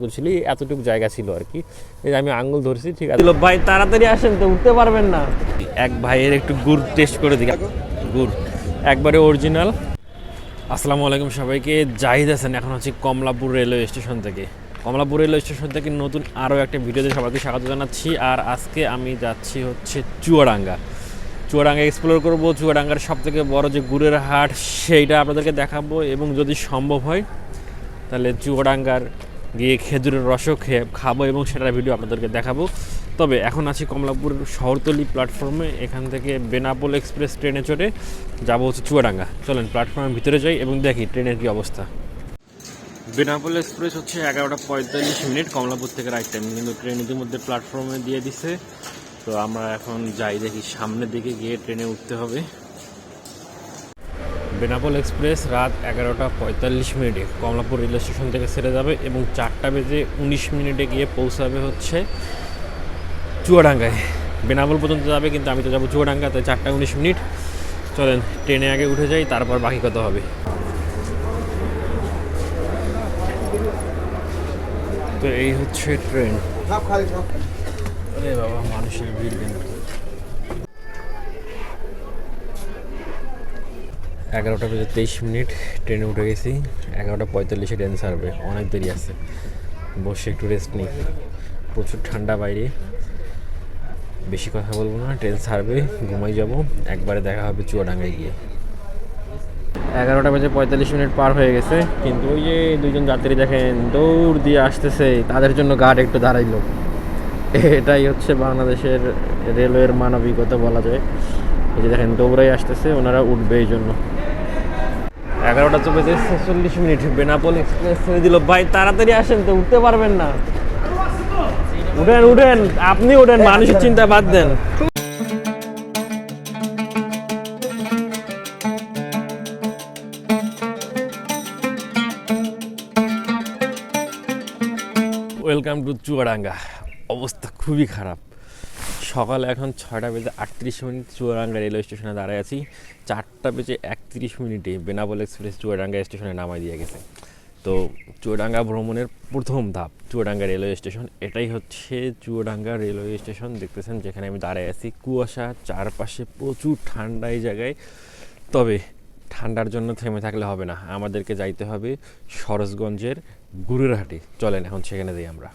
বলছিলি এতটুকু জায়গা ছিল আর কি এই যে আমি আঙ্গুল ধরছি ঠিক আছে। ভাই তাড়াতাড়ি আসেন তো উঠতে পারবেন না। এক ভাইয়ের একটু গুড় টেস্ট করে দিই গুড় একবারে অরিজিনাল আসসালামু আলাইকুম সবাইকে জাহিদ হাসান এখন হচ্ছে কমলাপুর রেলওয়ে স্টেশন থেকে। কমলাপুর রেলওয়ে স্টেশন থেকে নতুন আরও একটা ভিডিওতে সবাইকে স্বাগত জানাচ্ছি আর আজকে আমি যাচ্ছি হচ্ছে চুয়াডাঙ্গা। চুয়াডাঙ্গা এক্সপ্লোর করব চুয়াডাঙ্গার সব থেকে বড় যে গুড়ের হাট সেইটা আপনাদেরকে দেখাবো এবং যদি সম্ভব হয় তাহলে চুয়াডাঙ্গার গিয়ে খেজুরের রসও খেয়ে খাব এবং সেটার ভিডিও আপনাদেরকে দেখাবো। তবে এখন আছি কমলাপুর শহরতলি প্ল্যাটফর্মে এখান থেকে বেনাপোল এক্সপ্রেস ট্রেনে চড়ে যাব হচ্ছে চুয়াডাঙ্গা। চলেন প্ল্যাটফর্মের ভিতরে যাই এবং দেখি ট্রেনের কী অবস্থা। বেনাপোল এক্সপ্রেস হচ্ছে এগারোটা পঁয়তাল্লিশ মিনিট, কমলাপুর থেকে রাইট টাইম কিন্তু ট্রেন ইতিমধ্যে প্ল্যাটফর্মে দিয়ে দিছে। তো আমরা এখন যাই, দেখি সামনের দিকে গিয়ে ট্রেনে উঠতে হবে। বেনাপোল এক্সপ্রেস রাত এগারোটা পঁয়তাল্লিশ মিনিটে কমলাপুর রেল স্টেশন থেকে ছেড়ে যাবে এবং চারটা বেজে উনিশ মিনিটে গিয়ে পৌঁছাবে হচ্ছে চুয়াডাঙ্গায়। বেনাপোল পর্যন্ত যাবে কিন্তু আমি তো যাব চুয়াডাঙ্গা তাই চারটা উনিশ মিনিট। চলেন ট্রেনে আগে উঠে যাই তারপর বাকি কথা হবে। তো এই হচ্ছে ট্রেন। আরে বাবা মানুষের ভিড় কিন্তু। এগারোটা বেজে তেইশ মিনিট ট্রেনে উঠে গেছি। এগারোটা পঁয়তাল্লিশে ট্রেন ছাড়বে, অনেক দেরি আছে। বসে একটু রেস্ট নিই। প্রচুর ঠান্ডা বাইরে। বেশি কথা বলব না, ট্রেন ছাড়বে, ঘুমাই যাব। একবারে দেখা হবে চুয়াডাঙ্গায় গিয়ে। এগারোটা বেজে পঁয়তাল্লিশ মিনিট পার হয়ে গেছে, কিন্তু ওই যে দুইজন যাত্রী দেখেন, দৌড় দিয়ে আসতেছে। তাদের জন্য গার্ড একটু দাঁড়াইলো। এটাই হচ্ছে বাংলাদেশের রেলওয়ের মানবিকতা বলা যায়। এই যে দেখেন, দৌড়াই আসতেছে, ওনারা উঠবে এই জন্য। এগারোটা চব্বিশ ছেচল্লিশ মিনিট, বেনাপোল এক্সপ্রেস ছেড়ে দিল। ভাই, তাড়াতাড়ি আসেন তো, উঠতে পারবেন না। উঠেন উঠেন, আপনি উঠেন, মানুষের চিন্তা বাদ দেন। ওয়েলকাম টু চুয়াডাঙ্গা অবস্থা খুবই খারাপ। সকাল এখন ছয়টা বেজে আটত্রিশ মিনিট চুয়াডাঙ্গা রেলওয়ে স্টেশনে দাঁড়ায় আছি। চারটা বেজে একত্রিশ মিনিটে বেনাপোল এক্সপ্রেস চুয়াডাঙ্গা স্টেশনে নামাই দিয়ে গেছে। তো চুয়াডাঙ্গা ভ্রমণের প্রথম ধাপ চুয়াডাঙ্গা রেলওয়ে স্টেশন, এটাই হচ্ছে চুয়াডাঙ্গা রেলওয়ে স্টেশন। দেখতেছেন যেখানে আমি দাঁড়ায় আছি। কুয়াশা, চারপাশে প্রচুর ঠান্ডা এই জায়গায়। তবে ঠান্ডার জন্য থেমে থাকলে হবে না। আমাদেরকে যাইতে হবে সরোজগঞ্জের গুরুরহাটে। চলেন এখন সেখানে যাই আমরা।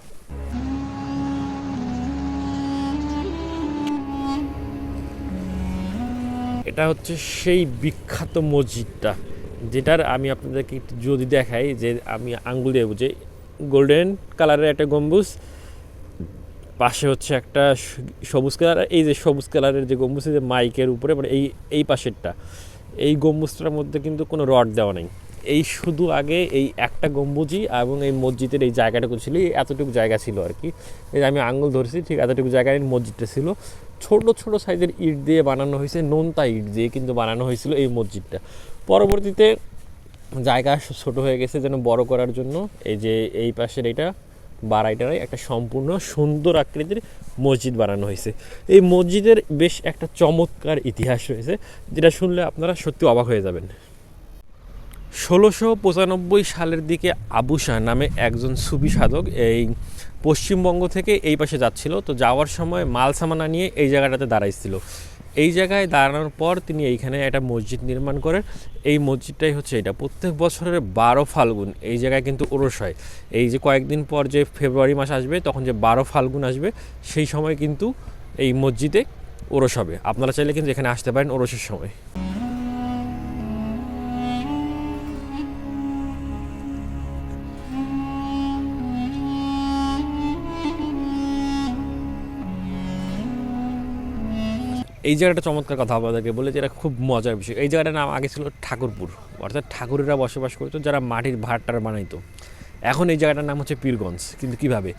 এটা হচ্ছে সেই বিখ্যাত মসজিদটা, যেটার আমি আপনাদেরকে একটু যদি দেখাই যে আমি আঙ্গুল দিয়ে বুঝে। গোল্ডেন কালারের একটা গম্বুজ, পাশে হচ্ছে একটা সবুজ কালার এই যে সবুজ কালারের যে গম্বুজ যে মাইকের উপরে মানে এই এই পাশেরটা। এই গম্বুজটার মধ্যে কিন্তু কোনো রড দেওয়া নেই। এই শুধু আগে এই একটা গম্বুজি এবং এই মসজিদের এই জায়গাটুকু ছিল এতটুকু জায়গা ছিল আর কি। এই আমি আঙ্গুল ধরছি, ঠিক এতটুকু জায়গায় মসজিদটা ছিল। ছোট ছোট সাইজের ইট দিয়ে বানানো হয়েছে, নোনতা ইট দিয়ে কিন্তু বানানো হয়েছিল এই মসজিদটা। পরবর্তীতে জায়গা ছোট হয়ে গেছে যেন বড় করার জন্য। এই যে এই পাশের এটা বাড়াইটারাই একটা সম্পূর্ণ সুন্দর আকৃতির মসজিদ বানানো হয়েছে। এই মসজিদের বেশ একটা চমৎকার ইতিহাস রয়েছে, যেটা শুনলে আপনারা সত্যি অবাক হয়ে যাবেন। ষোলোশো পঁচানব্বই সালের দিকে আবু শাহ নামে একজন সুবি সাধক এই পশ্চিমবঙ্গ থেকে এই পাশে যাচ্ছিল। তো যাওয়ার সময় মাল সামানা নিয়ে এই জায়গাটাতে দাঁড়াইছিল। এই জায়গায় দাঁড়ানোর পর তিনি এইখানে একটা মসজিদ নির্মাণ করেন। এই মসজিদটাই হচ্ছে এটা। প্রত্যেক বছরের বারো ফাল্গুন এই জায়গায় কিন্তু ওরস হয়। এই যে কয়েকদিন পর যে ফেব্রুয়ারি মাস আসবে, তখন যে বারো ফাল্গুন আসবে, সেই সময় কিন্তু এই মসজিদে ওরস হবে। আপনারা চাইলে কিন্তু এখানে আসতে পারেন ওরসের সময়। এই জায়গাটা চমৎকার কথা আপনাদেরকে বলে যে এটা খুব মজার বিষয়। এই জায়গাটার নাম আগে ছিল ঠাকুরপুর। অর্থাৎ ঠাকুরেরা বসবাস করতো, যারা মাটির ভাটটার বানাইতো। এখন এই জায়গাটার নাম হচ্ছে পীরগঞ্জ। কিন্তু কীভাবে?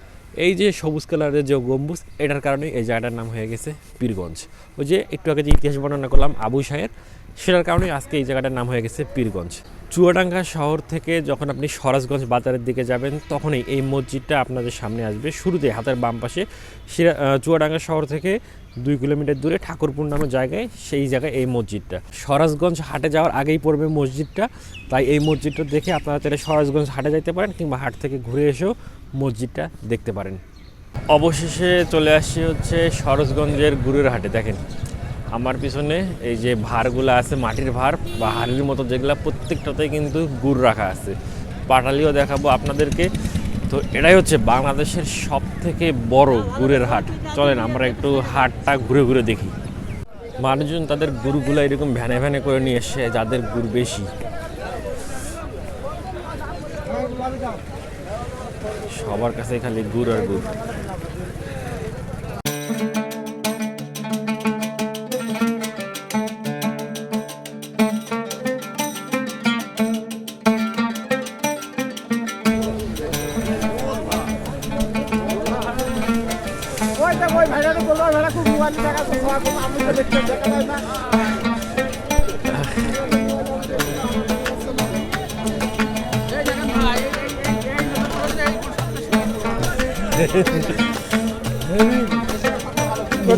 এই যে সবুজ কালারের যে গম্বুজ, এটার কারণে এই জায়গাটার নাম হয়ে গেছে পীরগঞ্জ। ওই যে একটু আগে যে ইতিহাস বর্ণনা করলাম আবু সাহের সেটার কারণে আজকে এই জায়গাটার নাম হয়ে গেছে পীরগঞ্জ। চুয়াডাঙ্গা শহর থেকে যখন আপনি সরাজগঞ্জ বাজারের দিকে যাবেন, তখনই এই মসজিদটা আপনাদের সামনে আসবে। শুরুতে হাতের বাম পাশে চুয়াডাঙ্গা শহর থেকে দুই কিলোমিটার দূরে ঠাকুরপুর নামে জায়গায়, সেই জায়গায় এই মসজিদটা। সরাজগঞ্জ হাটে যাওয়ার আগেই পড়বে মসজিদটা। তাই এই মসজিদটা দেখে আপনারা তাহলে সরাজগঞ্জ হাটে যাইতে পারেন কিংবা হাট থেকে ঘুরে এসেও মসজিদটা দেখতে পারেন। অবশেষে চলে আসছি হচ্ছে সরোজগঞ্জের গুড়ের হাটে দেখেন আমার পিছনে এই যে ভারগুলো আছে, মাটির ভার বা হাড়ির মতো যেগুলো প্রত্যেকটাতেই কিন্তু গুড় রাখা আছে। পাটালিও দেখাবো আপনাদেরকে। তো এটাই হচ্ছে বাংলাদেশের সব থেকে বড় গুড়ের হাট। চলেন আমরা একটু হাটটা ঘুরে ঘুরে দেখি। মানুষজন তাদের গুড়গুলো এরকম ভ্যানে ভ্যানে করে নিয়ে এসে যাদের গুড় বেশি। সবার কাছে খালি গুড় আর গুড়।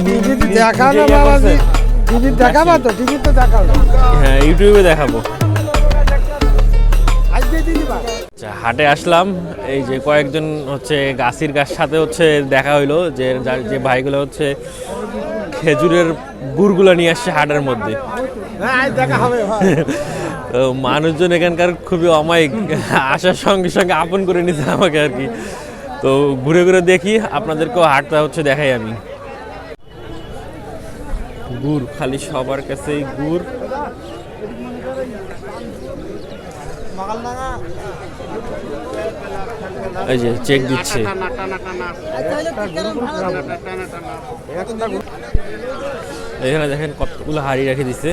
টিভিতে দেখানো বাবাজি। টিভি দেখাবা তো টিভি তো দেখাল হ্যাঁ ইউটিউবে দেখাবো। আচ্ছা হাটে আসলাম। এই যে কয়েকজন হচ্ছে গাছির গাছ সাথে হচ্ছে দেখা হইল যে যে ভাইগুলো হচ্ছে খেজুরের গুড়গুলো নিয়ে আসছে হাটের মধ্যে। হ্যাঁ তো মানুষজন এখানকার খুবই অমায়িক। আসার সঙ্গে সঙ্গে আপন করে নিতে আমাকে আর কি। তো ঘুরে ঘুরে দেখি আপনাদেরকেও হাটটা হচ্ছে দেখাই আমি। গুড় খালি সবার কাছেই গুড়। এই যে চেক দিচ্ছে। এখানে দেখেন কতগুলো হাড়ি রেখে দিছে।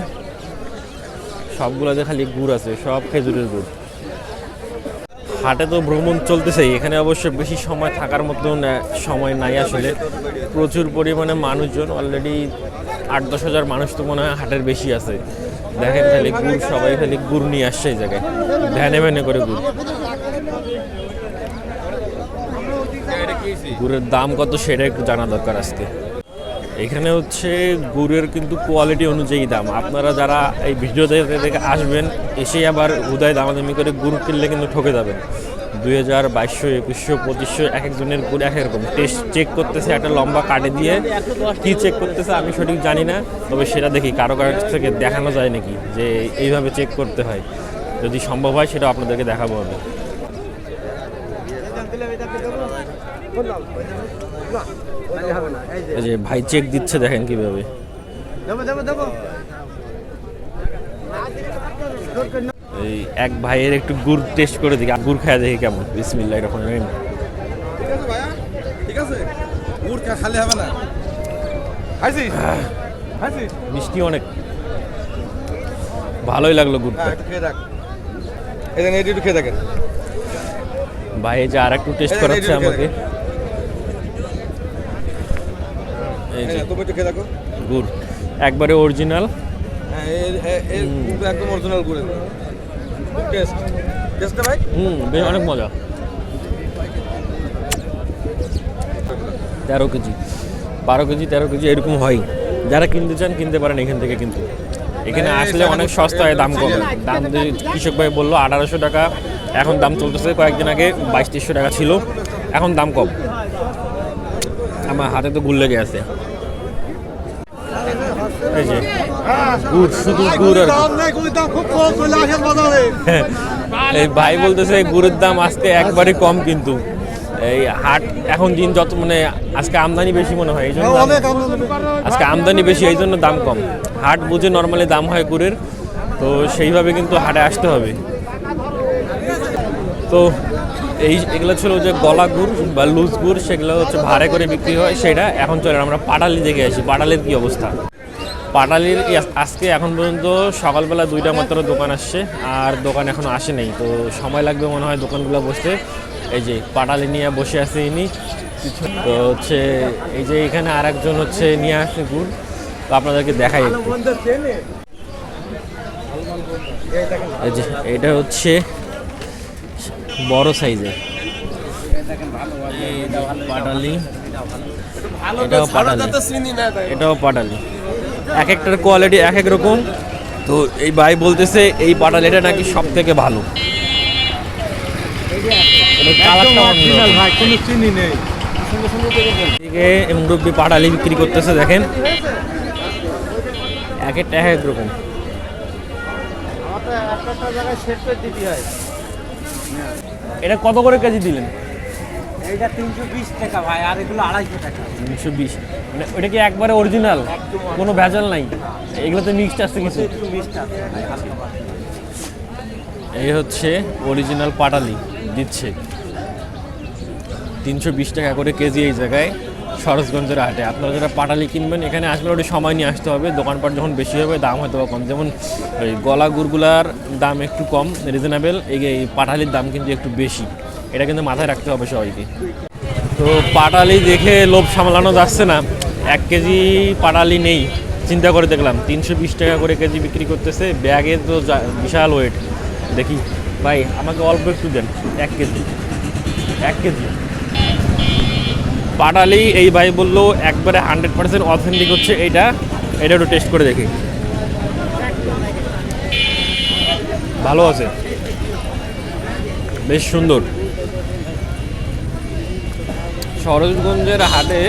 সবগুলোতে খালি গুড় আছে সব খেজুরের গুড়। হাটে তো ভ্রমণ চলতেছেই এখানে অবশ্য বেশি সময় থাকার মতন সময় নাই আসলে। প্রচুর পরিমাণে মানুষজন অলরেডি আট দশ হাজার মানুষ তো মনে হয় হাটের বেশি আছে। দেখেন খালি গুড়, সবাই খালি গুড় নিয়ে আসছে এই জায়গায়। ভ্যানে ভ্যানে করে গুড়। গুড়ের দাম কত সেটা একটু জানা দরকার আজকে। এখানে হচ্ছে গুড়ের কিন্তু কোয়ালিটি অনুযায়ী দাম। আপনারা যারা এই ভিডিও দেখে আসবেন, এসে আবার উদয় দামাদামি করে গুড় কিনলে কিন্তু ঠকে যাবেন। দুই হাজার বাইশশো, একুশশো, পঁচিশশো, এক একজনের গুড় এক রকম। টেস্ট চেক করতেছে, একটা লম্বা কাটে দিয়ে কি চেক করতেছে আমি সঠিক জানি না, তবে সেটা দেখি। কারও কাছ থেকে দেখানো যায় নাকি যে এইভাবে চেক করতে হয়। যদি সম্ভব হয় সেটা আপনাদেরকে দেখাবো আমি। যে ভাই চেক দিচ্ছে, দেখেন কীভাবে। এই এক ভাইয়ের একটু গুড় টেস্ট করে দেখি গুড় খাওয়া দেখি কেমন। বিসমিল্লাহ রকম ঠিক আছে ভাইয়া? ঠিক আছে? গুড় খালি হবে না। খাইছিস মিষ্টি অনেক। ভালোই লাগল গুড়টা। হ্যাঁ একটু খেয়ে এটি একটু খেয়ে দেখেন। ভাই যে আর একটু টেস্ট করাচ্ছে আমাকে। খেয়ে গুড়। একবারে অরিজিনাল হ্যাঁ একদম অরিজিনাল গুড়ের। টেস্ট। ভাই? হুম বেশ অনেক মজা। তেরো কেজি। বারো কেজি তেরো কেজি এরকম হয়। যারা কিনতে চান কিনতে পারেন এখান থেকে কিন্তু। এখানে আসলে অনেক সস্তায় দাম কম। দাম কৃষক ভাই বলল আঠারোশো টাকা এখন দাম চলতেছে কয়েকদিন আগে বাইশ তেইশশো টাকা ছিল। এখন দাম কম। আমার হাতে তো গুড় লেগে আছে। এই যে গুড় শুধু গুড় আর এই ভাই বলতেছে গুড়ের দাম আজকে একবারে কম কিন্তু। এই হাট এখন দিন যত মানে আজকে আমদানি বেশি মনে হয় এই জন্য আজকে আমদানি বেশি এই জন্য দাম কম। হাট বুঝে নর্মালি দাম হয় গুড়ের তো সেইভাবে কিন্তু হাটে আসতে হবে। তো এই এগুলো ছিল যে গলা গুড় বা লুজ গুড় সেগুলো হচ্ছে ভাড়ে করে বিক্রি হয় সেটা এখন চলে আমরা পাটালি দেখে আসি পাটালির কি অবস্থা? পাটালির আজকে এখন পর্যন্ত সকালবেলা দুইটা মাত্র দোকান আসছে আর দোকান এখনও আসে নাই। তো সময় লাগবে মনে হয় দোকানগুলো বসতে। এই যে পাটালি নিয়ে বসে আছে ইনি। কিছু- তো হচ্ছে এই যে এখানে আর একজন হচ্ছে নিয়ে আসছে গুড়। তো আপনাদেরকে দেখাই এই যে এটা হচ্ছে বড় সাইজের। পাটালি। এটাও পাটালি। এটাও পাটালি। এক একটার কোয়ালিটি এক এক রকম। তো এই ভাই বলতেছে এই পাটালিটা নাকি সব থেকে ভালো এদিকে মুরব্বি পাটালি বিক্রি করতেছে দেখেন। এক একটা এক এক রকম। আমার তো একটা একটা জায়গায় সেট করে দিতে হয়। এটা কত করে কেজি দিলেন? এইটা তিনশো বিশ টাকা ভাই আর এগুলো আড়াইশো টাকা। তিনশো বিশ। মানে ওটা কি একবারে অরিজিনাল কোনো ভেজাল নাই? এগুলোতে মিক্সড আসছে কিছু। একটু আছে পাতলা। এই হচ্ছে অরিজিনাল পাটালি দিচ্ছে। তিনশো বিশ টাকা করে কেজি এই জায়গায় সরোজগঞ্জের হাটে। আপনারা যারা পাটালি কিনবেন এখানে আসলে ওটা সময় নিয়ে আসতে হবে। দোকানপাট যখন বেশি হবে দাম হয়তো বা কম। যেমন ওই গলা গুড়গুলার দাম একটু কম রিজনেবল এই পাটালির দাম কিন্তু একটু বেশি। এটা কিন্তু মাথায় রাখতে হবে সবাইকে। তো পাটালি দেখে লোভ সামলানো যাচ্ছে না। এক কেজি পাটালি নেই, চিন্তা করে দেখলাম। তিনশো বিশ টাকা করে কেজি বিক্রি করতেছে, ব্যাগে তো বিশাল ওয়েট দেখি, ভাই, আমাকে অল্প একটু দেন, এক কেজি। এক কেজি। পাটালি, এই ভাই বলল, একবারে হান্ড্রেড পার্সেন্ট অথেন্টিক হচ্ছে এইটা। এটা একটু টেস্ট করে দেখি। ভালো আছে। বেশ সুন্দর। সরোজগঞ্জের হাটে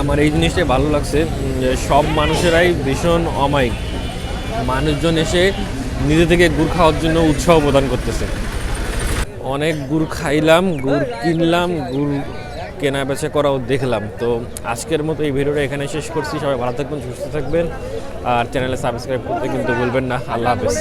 আমার এই জিনিসটাই ভালো লাগছে যে সব মানুষেরাই ভীষণ অমায়িক। মানুষজন এসে নিজে থেকে গুড় খাওয়ার জন্য উৎসাহ প্রদান করতেছে। অনেক গুড় খাইলাম, গুড় কিনলাম, গুড় কেনা বেচা করাও দেখলাম। তো আজকের মতো এই ভিডিওটা এখানে শেষ করছি। সবাই ভালো থাকবেন, সুস্থ থাকবেন, আর চ্যানেলে সাবস্ক্রাইব করতে কিন্তু ভুলবেন না। আল্লাহ হাফেজ।